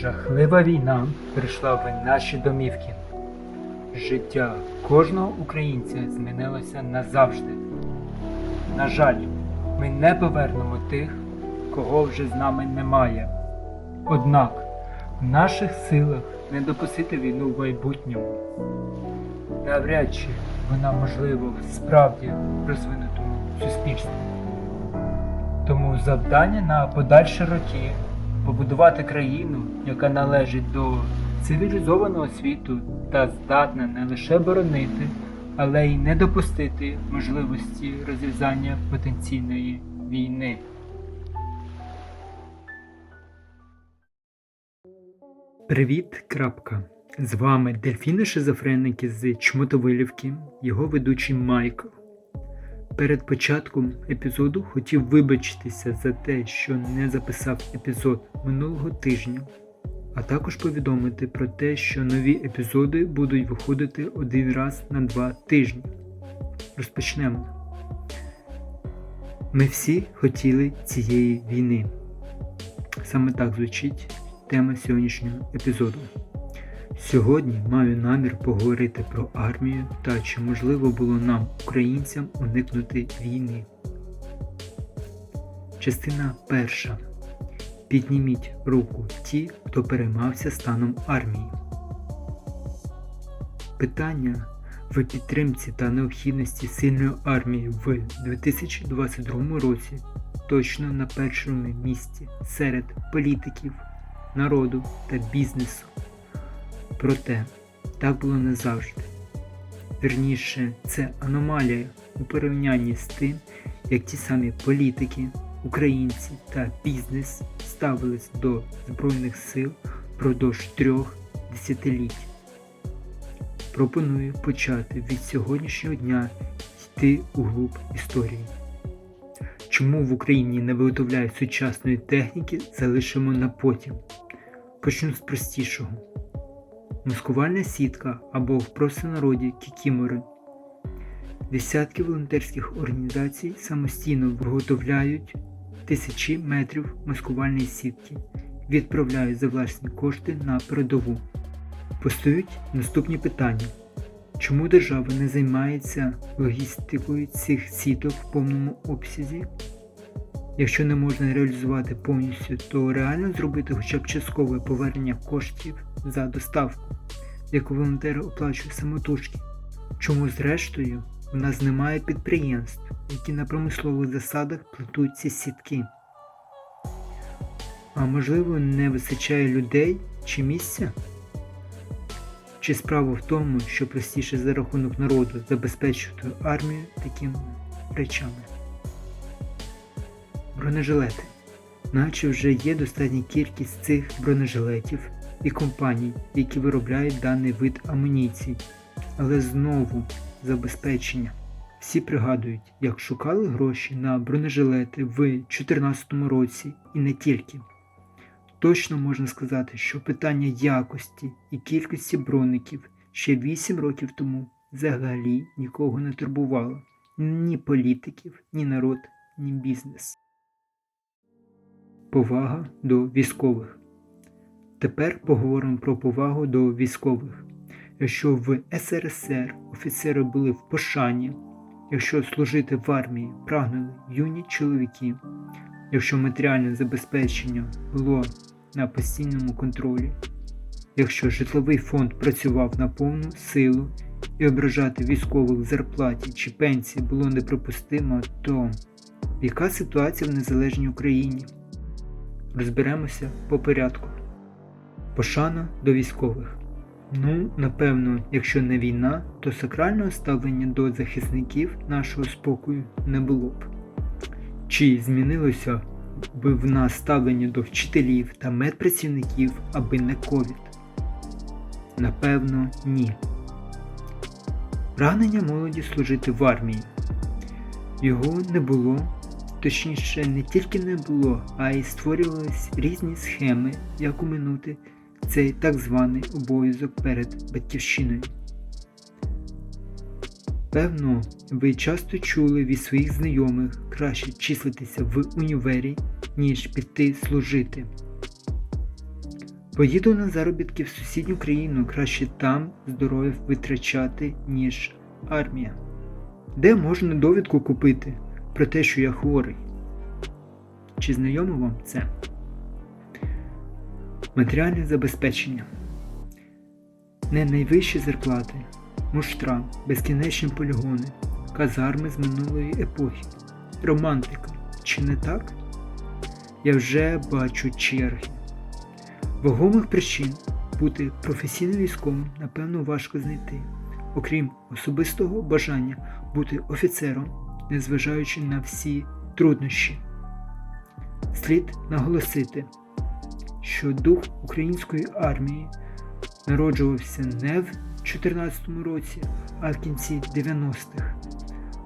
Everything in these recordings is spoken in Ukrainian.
Жахлива війна прийшла в наші домівки. Життя кожного українця змінилося назавжди. На жаль, ми не повернемо тих, кого вже з нами немає. Однак в наших силах не допустити війну в майбутньому. Навряд чи вона можлива в справді розвинутому суспільстві. Тому завдання на подальші роки побудувати країну, яка належить до цивілізованого світу та здатна не лише боронити, але й не допустити можливості розв'язання потенційної війни. Привіт, крапка. З вами дельфіни шизофреники з Чмотовилівки, його ведучий Майкл. Перед початком епізоду хотів вибачитися за те, що не записав епізод минулого тижня, а також повідомити про те, що нові епізоди будуть виходити один раз на два тижні. Розпочнемо. Ми всі хотіли цієї війни. Саме так звучить тема сьогоднішнього епізоду. Сьогодні маю намір поговорити про армію та чи можливо було нам, українцям, уникнути війни. Частина перша. Підніміть руку ті, хто переймався станом армії. Питання в підтримці та необхідності сильної армії в 2022 році точно на першому місці серед політиків, народу та бізнесу. Проте так було не завжди. Вірніше, це аномалія у порівнянні з тим, як ті самі політики, українці та бізнес ставились до Збройних сил впродовж трьох десятиліть. Пропоную почати від сьогоднішнього дня йти у глуб історії. Чому в Україні не виготовляють сучасної техніки, залишимо на потім. Почну з простішого. Маскувальна сітка або в простонароді кікімори. Десятки волонтерських організацій самостійно виготовляють тисячі метрів маскувальної сітки, відправляють за власні кошти на передову. Постають наступні питання. Чому держава не займається логістикою цих сіток в повному обсязі? Якщо не можна реалізувати повністю, то реально зробити хоча б часткове повернення коштів за доставку, яку волонтери оплачують самотужки. Чому зрештою в нас немає підприємств, які на промислових засадах плетуть ці сітки? А можливо не вистачає людей чи місця? Чи справа в тому, що простіше за рахунок народу забезпечувати армію такими речами? Бронежилети. Наче вже є достатня кількість цих бронежилетів і компаній, які виробляють даний вид амуніції. Але знову забезпечення. Всі пригадують, як шукали гроші на бронежилети в 2014 році і не тільки. Точно можна сказати, що питання якості і кількості броників ще 8 років тому взагалі нікого не турбувало. Ні політиків, ні народ, ні бізнес. Повага до військових. Тепер поговоримо про повагу до військових. Якщо в СРСР офіцери були в пошані, якщо служити в армії прагнули юні чоловіки, якщо матеріальне забезпечення було на постійному контролі, якщо житловий фонд працював на повну силу і ображати військових зарплаті чи пенсії було неприпустимо, то яка ситуація в незалежній Україні? Розберемося по порядку. Пошана до військових. Ну, напевно, якщо не війна, то сакрального ставлення до захисників нашого спокою не було б. Чи змінилося би в нас ставлення до вчителів та медпрацівників, аби не ковід? Напевно, ні. Прагнення молоді служити в армії. Його не було, точніше, не тільки не було, а й створювались різні схеми, як уминути цей так званий обов'язок перед батьківщиною. Певно, ви часто чули від своїх знайомих краще числитися в універі, ніж піти служити. Поїду на заробітки в сусідню країну, краще там здоров'я витрачати, ніж армія. Де можна довідку купити про те, що я хворий? Чи знайомо вам це? Матеріальне забезпечення. Не найвищі зарплати, муштра, безкінечні полігони, казарми з минулої епохи, романтика. Чи не так? Я вже бачу черги. Вагомих причин бути професійним військовим, напевно, важко знайти, окрім особистого бажання бути офіцером, незважаючи на всі труднощі. Слід наголосити, що дух української армії народжувався не в 2014 році, а в кінці 90-х,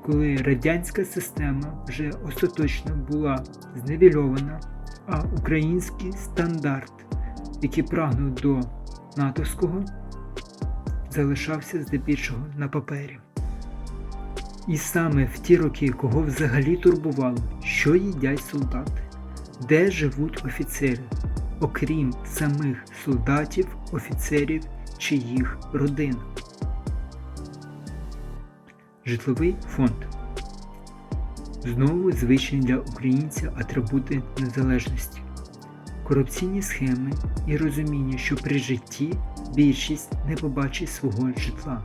коли радянська система вже остаточно була зневільована, а український стандарт, який прагнув до натовського, залишався здебільшого на папері. І саме в ті роки, кого взагалі турбувало, що їдять солдати, де живуть офіцери, окрім самих солдатів, офіцерів чи їх родин. Житловий фонд знову звичні для українця атрибути незалежності, корупційні схеми і розуміння, що при житті більшість не побачить свого житла.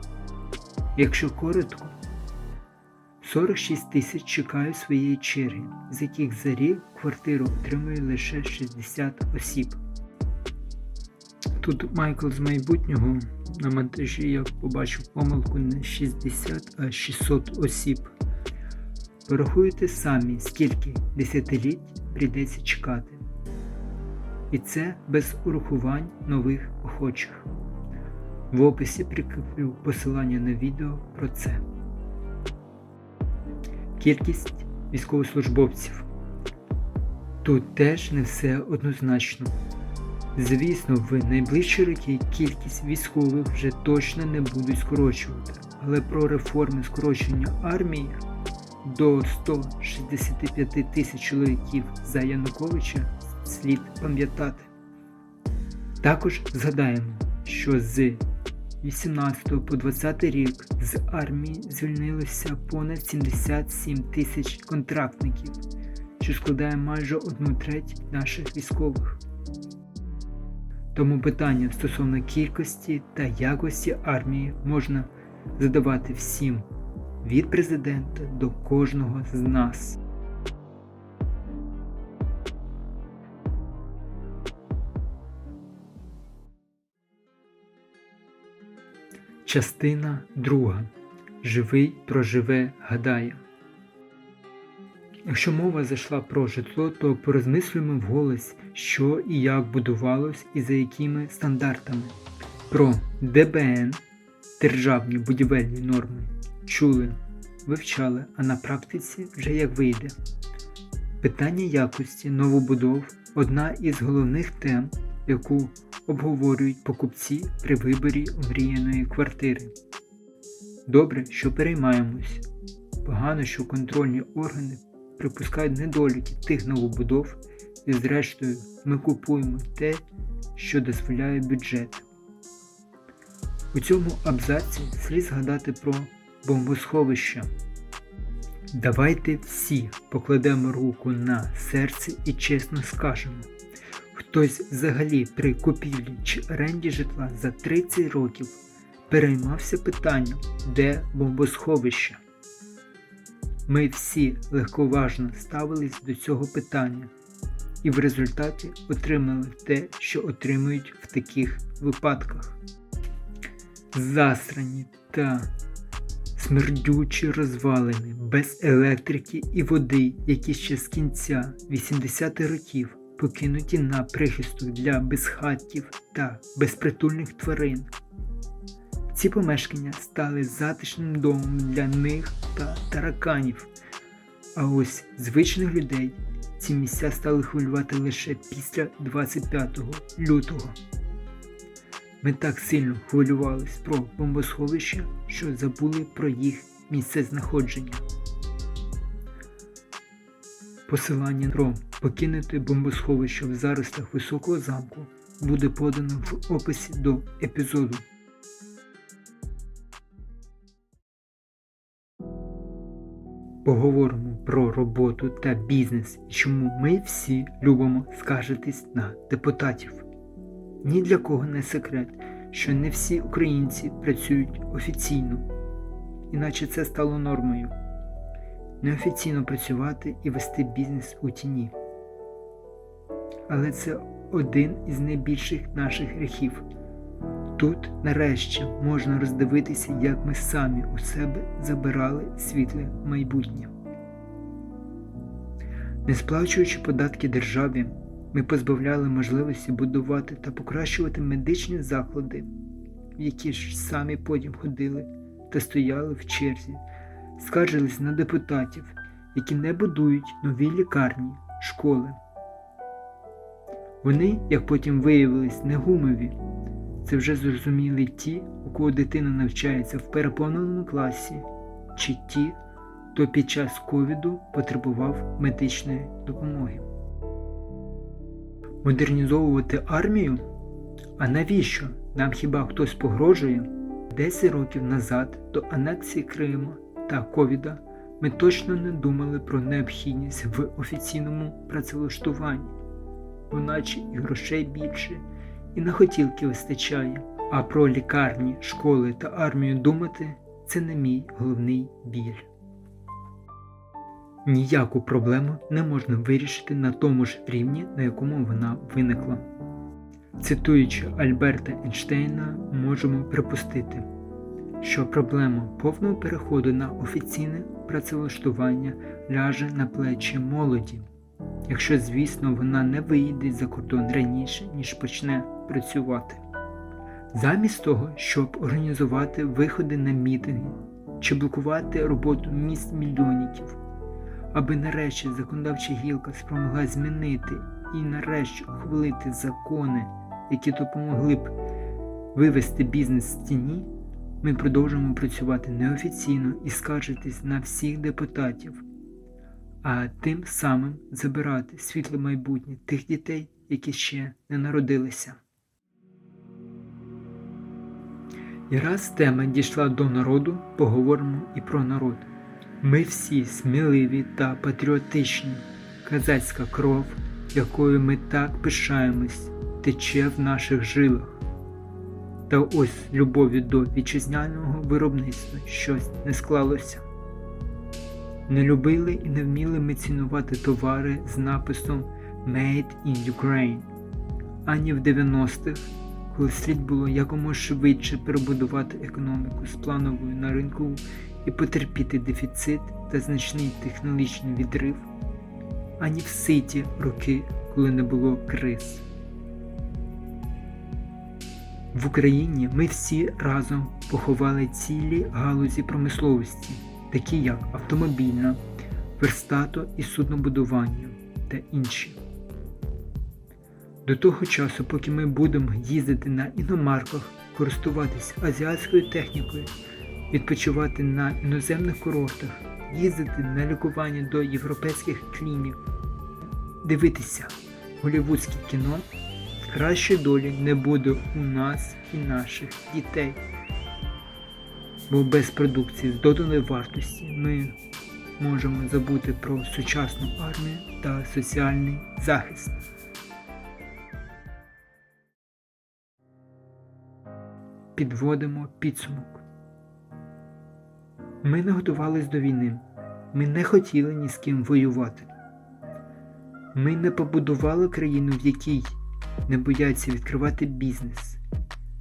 Якщо коротко, 46 тисяч чекають своєї черги, з яких за рік квартиру отримує лише 60 осіб. Тут Майкл з майбутнього на монтажі я побачив помилку не 60, а 600 осіб. Порахуйте самі, скільки десятиліть прийдеться чекати. І це без урахувань нових охочих. В описі прикріплю посилання на відео про це. Кількість військовослужбовців. Тут теж не все однозначно. Звісно, в найближчі роки кількість військових вже точно не будуть скорочувати, але про реформи скорочення армії до 165 тисяч чоловіків за Януковича слід пам'ятати. Також згадаємо, що з 18 по 20 рік з армії звільнилося понад 77 тисяч контрактників, що складає майже одну треть наших військових. Тому питання стосовно кількості та якості армії можна задавати всім від президента до кожного з нас. Частина друга. Живий проживе гадає. Якщо мова зайшла про житло, то порозмислюємо вголос, що і як будувалось і за якими стандартами. Про ДБН державні будівельні норми чули, вивчали, а на практиці вже як вийде. Питання якості новобудов одна із головних тем, яку обговорюють покупці при виборі омріяної квартири. Добре, що переймаємось. Погано, що контрольні органи припускають недоліки тих новобудов, і зрештою ми купуємо те, що дозволяє бюджет. У цьому абзаці слід згадати про бомбосховища. Давайте всі покладемо руку на серце і чесно скажемо. Хтось взагалі при купівлі чи оренді житла за 30 років переймався питанням, де бомбосховище. Ми всі легковажно ставились до цього питання і в результаті отримали те, що отримують в таких випадках. Засрані та смердючі розвалини без електрики і води, які ще з кінця 80-х років покинуті на прихисток для безхаттів та безпритульних тварин. Ці помешкання стали затишним домом для них та тараканів. А ось звичних людей ці місця стали хвилювати лише після 25 лютого. Ми так сильно хвилювались про бомбосховища, що забули про їх місце знаходження. Посилання про покинути бомбосховище в заростах високого замку буде подано в описі до епізоду. Поговоримо про роботу та бізнес і чому ми всі любимо скаржитись на депутатів. Ні для кого не секрет, що не всі українці працюють офіційно, іначе це стало нормою. Неофіційно працювати і вести бізнес у тіні. Але це один із найбільших наших гріхів. Тут, нарешті, можна роздивитися, як ми самі у себе забирали світле майбутнє. Не сплачуючи податки державі, ми позбавляли можливості будувати та покращувати медичні заклади, в які ж самі потім ходили та стояли в черзі, скаржились на депутатів, які не будують нові лікарні, школи. Вони, як потім виявилось, не гумові. Це вже зрозуміли ті, у кого дитина навчається в переповненому класі, чи ті, хто під час ковіду потребував медичної допомоги. Модернізовувати армію? А навіщо? Нам хіба хтось погрожує? 10 років назад до анексії Криму та ковіда ми точно не думали про необхідність в офіційному працевлаштуванні, бо і грошей більше і на хотілки вистачає, а про лікарні, школи та армію думати це не мій головний біль. Ніяку проблему не можна вирішити на тому ж рівні, на якому вона виникла. Цитуючи Альберта Ейнштейна, можемо припустити, що проблема повного переходу на офіційне працевлаштування ляже на плечі молоді, якщо, звісно, вона не виїде за кордон раніше, ніж почне працювати. Замість того, щоб організувати виходи на мітинги чи блокувати роботу міст мільйонників, аби нарешті законодавча гілка спромогла змінити і нарешті ухвалити закони, які допомогли б вивести бізнес з тіні, ми продовжуємо працювати неофіційно і скаржитись на всіх депутатів, а тим самим забирати світле майбутнє тих дітей, які ще не народилися. І раз тема дійшла до народу, поговоримо і про народ. Ми всі сміливі та патріотичні, казацька кров, якою ми так пишаємось, тече в наших жилах. Та ось любові до вітчизняного виробництва щось не склалося. Не любили і не вміли ми цінувати товари з написом Made in Ukraine, ані в 90-х коли слід було якомога швидше перебудувати економіку з плановою на ринку і потерпіти дефіцит та значний технологічний відрив, ані в ситі роки, коли не було криз. В Україні ми всі разом поховали цілі галузі промисловості, такі як автомобільна, верстато і суднобудування та інші. До того часу, поки ми будемо їздити на іномарках, користуватися азіатською технікою, відпочивати на іноземних курортах, їздити на лікування до європейських клінік, дивитися голівудське кіно, кращої долі не буде у нас і наших дітей. Бо без продукції з доданої вартості ми можемо забути про сучасну армію та соціальний захист. підводимо підсумок. Ми не готувались до війни, ми не хотіли ні з ким воювати. Ми не побудували країну, в якій не бояться відкривати бізнес,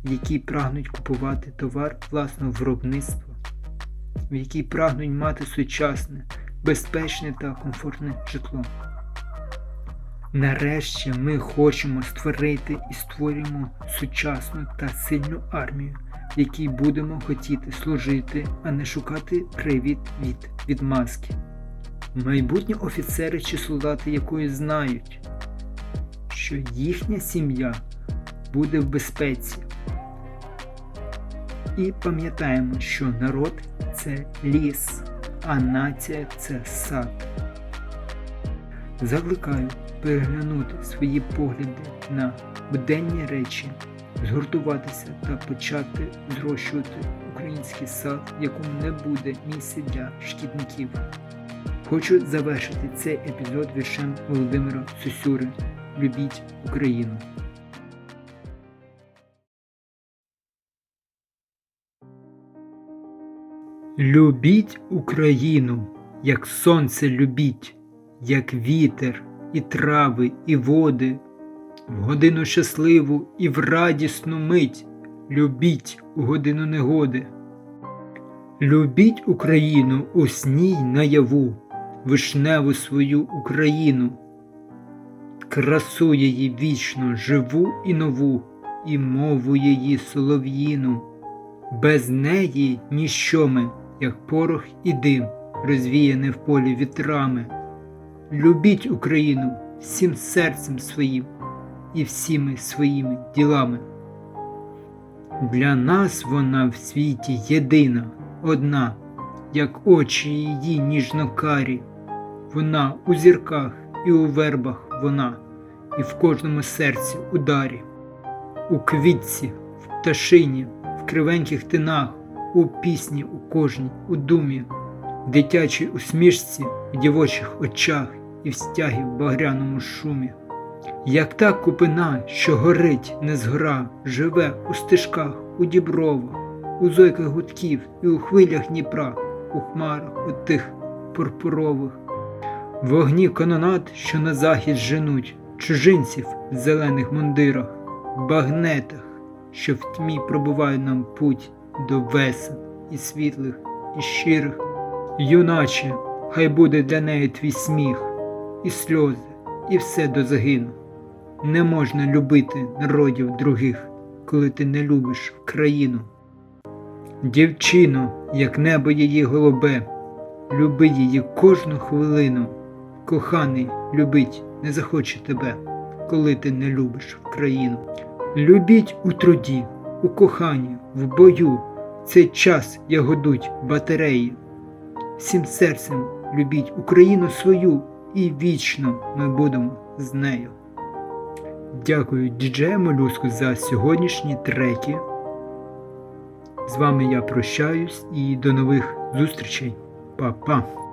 в якій прагнуть купувати товар власного виробництва, в якій прагнуть мати сучасне, безпечне та комфортне житло. Нарешті ми хочемо створити і створюємо сучасну та сильну армію, в якій будемо хотіти служити, а не шукати привід від відмазки. Майбутні офіцери чи солдати якої знають, що їхня сім'я буде в безпеці. І пам'ятаємо, що народ це ліс, а нація це сад. Закликаю переглянути свої погляди на буденні речі, згуртуватися та почати зрощувати український сад, в якому не буде місця для шкідників. Хочу завершити цей епізод віршем Володимира Сусюри Любіть Україну. Любіть Україну, як сонце любіть, як вітер, і трави, і води, в годину щасливу і в радісну мить любіть у годину негоди. Любіть Україну у сні наяву, вишневу свою Україну, красу її вічно живу і нову, і мову її солов'їну. Без неї ніщо ми, як порох і дим, розвіяне в полі вітрами. Любіть Україну всім серцем своїм і всіми своїми ділами. Для нас вона в світі єдина, одна, як очі її ніжно-карі. Вона у зірках і у вербах вона, і в кожному серці ударі, у квітці, в пташині, в кривеньких тинах, у пісні у кожній, у думі, в дитячій усмішці, в дівочих очах і в стягі в багряному шумі. Як та купина, що горить, не згора, живе у стежках, у дібровах, у зойках гудків і у хвилях Дніпра, у хмарах у тих пурпурових, вогні канонат, що на захід женуть, чужинців в зелених мундирах, багнетах, що в тьмі пробувають нам путь до весел і світлих, і щирих. Юначе, хай буде для неї твій сміх, і сльози, і все до загину. Не можна любити народів других, коли ти не любиш країну. Дівчино, як небо її голубе, люби її кожну хвилину. Коханий любить не захоче тебе, коли ти не любиш країну. Любіть у труді, у коханні, в бою, цей час ягодуть батареї. Всім серцем любіть Україну свою і вічно ми будемо з нею. Дякую діджею Молюску за сьогоднішні треки. З вами я прощаюсь і до нових зустрічей. Па-па!